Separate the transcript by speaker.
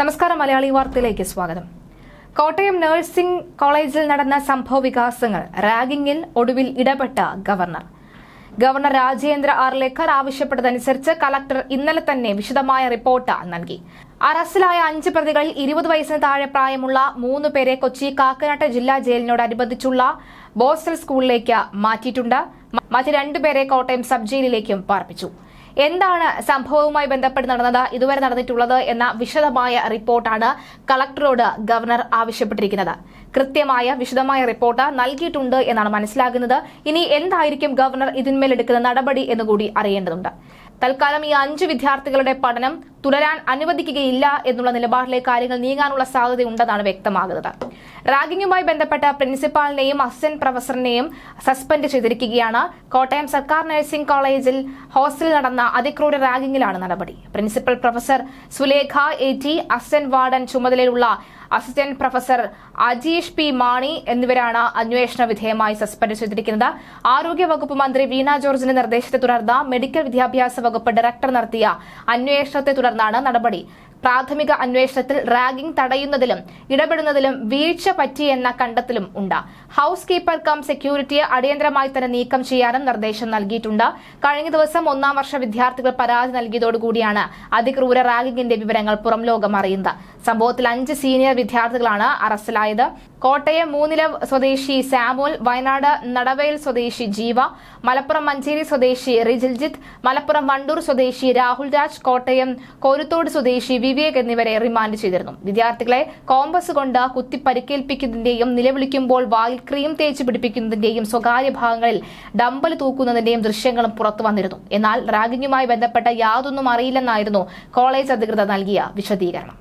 Speaker 1: നമസ്കാരം മലയാളി വാർത്തയിലേക്ക് സ്വാഗതം. കോട്ടയം നഴ്സിംഗ് കോളേജിൽ നടന്ന സംഭവ വികാസങ്ങൾ റാഗിംഗിൽ ഒടുവിൽ ഇടപെട്ട ഗവർണർ. ഗവർണർ രാജേന്ദ്ര ആർലേക്കർ ആവശ്യപ്പെട്ടതനുസരിച്ച് കളക്ടർ ഇന്നലെ തന്നെ വിശദമായ റിപ്പോർട്ട് നൽകി. അറസ്റ്റിലായ അഞ്ച് പ്രതികളിൽ ഇരുപത് വയസ്സിന് താഴെ പ്രായമുള്ള മൂന്ന് പേരെ കൊച്ചി കാക്കനാട്ട് ജില്ലാ ജയിലിനോടനുബന്ധിച്ചുള്ള ബോസ്റ്റൽ സ്കൂളിലേക്ക് മാറ്റിയിട്ടുണ്ട്. മറ്റ് രണ്ടുപേരെ കോട്ടയം സബ് ജയിലിലേക്കും പാർപ്പിച്ചു. എന്താണ് സംഭവവുമായി ബന്ധപ്പെട്ട് നടന്നത്? ഇതുവരെ നടന്നിട്ടുള്ളത് എന്ന വിശദമായ റിപ്പോർട്ടാണ് കളക്ടറോട് ഗവർണർ ആവശ്യപ്പെട്ടിരിക്കുന്നത്. കൃത്യമായ വിശദമായ റിപ്പോർട്ട് നൽകിയിട്ടുണ്ട് എന്നാണ് മനസ്സിലാകുന്നത്. ഇനി എന്തായിരിക്കും ഗവർണർ ഇതിന്മേൽ എടുക്കുന്ന നടപടി എന്നുകൂടി അറിയേണ്ടതുണ്ട്. തൽക്കാലം ഈ അഞ്ച് വിദ്യാർത്ഥികളുടെ പഠനം തുടരാൻ അനുവദിക്കുകയില്ല എന്നുള്ള നിലപാടിലെ കാര്യങ്ങൾ നീങ്ങാനുള്ള സാധ്യതയുണ്ടെന്നാണ് വ്യക്തമാകുന്നത്. റാഗിങ്ങുമായി ബന്ധപ്പെട്ട പ്രിൻസിപ്പാളിനെയും അസിസ്റ്റന്റ് പ്രൊഫസറിനെയും സസ്പെൻഡ് ചെയ്തിരിക്കുകയാണ്. കോട്ടയം സർക്കാർ നഴ്സിംഗ് കോളേജിൽ ഹോസ്റ്റലിൽ നടന്ന അതിക്രൂര റാഗിങ്ങിലാണ് നടപടി. Principal professor Sulekha A T assistant warden ചുമതലയുള്ള assistant professor Ajeesh P Mani എന്നിവരാണ് അന്വേഷണ വിധേയമായി സസ്പെൻഡ് ചെയ്തിരിക്കുന്നത്. ആരോഗ്യവകുപ്പ് മന്ത്രി വീണ ജോർജിന്റെ നിർദ്ദേശത്തെ തുടർന്ന് മെഡിക്കൽ വിദ്യാഭ്യാസ വകുപ്പ് ഡയറക്ടർ നടത്തിയ അന്വേഷണത്തെ തുടർന്നാണ് നടപടി. പ്രാഥമിക അന്വേഷണത്തിൽ റാഗിംഗ് തടയുന്നതിലും ഇടപെടുന്നതിലും വീഴ്ച പറ്റിയെന്ന കണ്ടെത്തലും ഉണ്ട്. ഹൌസ് കീപ്പർ കം സെക്യൂരിറ്റിയെ അടിയന്തരമായി തന്നെ നീക്കം ചെയ്യാനും നിർദ്ദേശം നൽകിയിട്ടുണ്ട്. കഴിഞ്ഞ ദിവസം ഒന്നാം വർഷ വിദ്യാർത്ഥികൾ പരാതി നൽകിയതോടുകൂടിയാണ് അതിക്രൂര റാഗിംഗിന്റെ വിവരങ്ങൾ പുറം ലോകം അറിയുന്നത്. സംഭവത്തിൽ അഞ്ച് സീനിയർ വിദ്യാർത്ഥികളാണ് അറസ്റ്റിലായത്. കോട്ടയം മൂന്നില സ്വദേശി സാമുൽ വയനാട് നടവയൽ സ്വദേശി ജീവ മലപ്പുറം മഞ്ചേരി സ്വദേശി റിജിൽജിത്ത് മലപ്പുറം വണ്ടൂർ സ്വദേശി രാഹുൽ രാജ് കോട്ടയം കോരുത്തോട് സ്വദേശി വിവേക് എന്നിവരെ റിമാൻഡ് ചെയ്തിരുന്നു. വിദ്യാർത്ഥികളെ കോമ്പസ് കൊണ്ട് കുത്തി പരിക്കേൽപ്പിക്കുന്നതിന്റെയും നിലവിളിക്കുമ്പോൾ വായിൽ ക്രീം തേച്ച് പിടിപ്പിക്കുന്നതിന്റെയും സ്വകാര്യ ഭാഗങ്ങളിൽ ഡമ്പൽ തൂക്കുന്നതിന്റെയും ദൃശ്യങ്ങളും പുറത്തു വന്നിരുന്നു. എന്നാൽ റാഗിങ്ങുമായി ബന്ധപ്പെട്ട യാതൊന്നും അറിയില്ലെന്നായിരുന്നു കോളേജ് അധികൃതർ നൽകിയ വിശദീകരണം.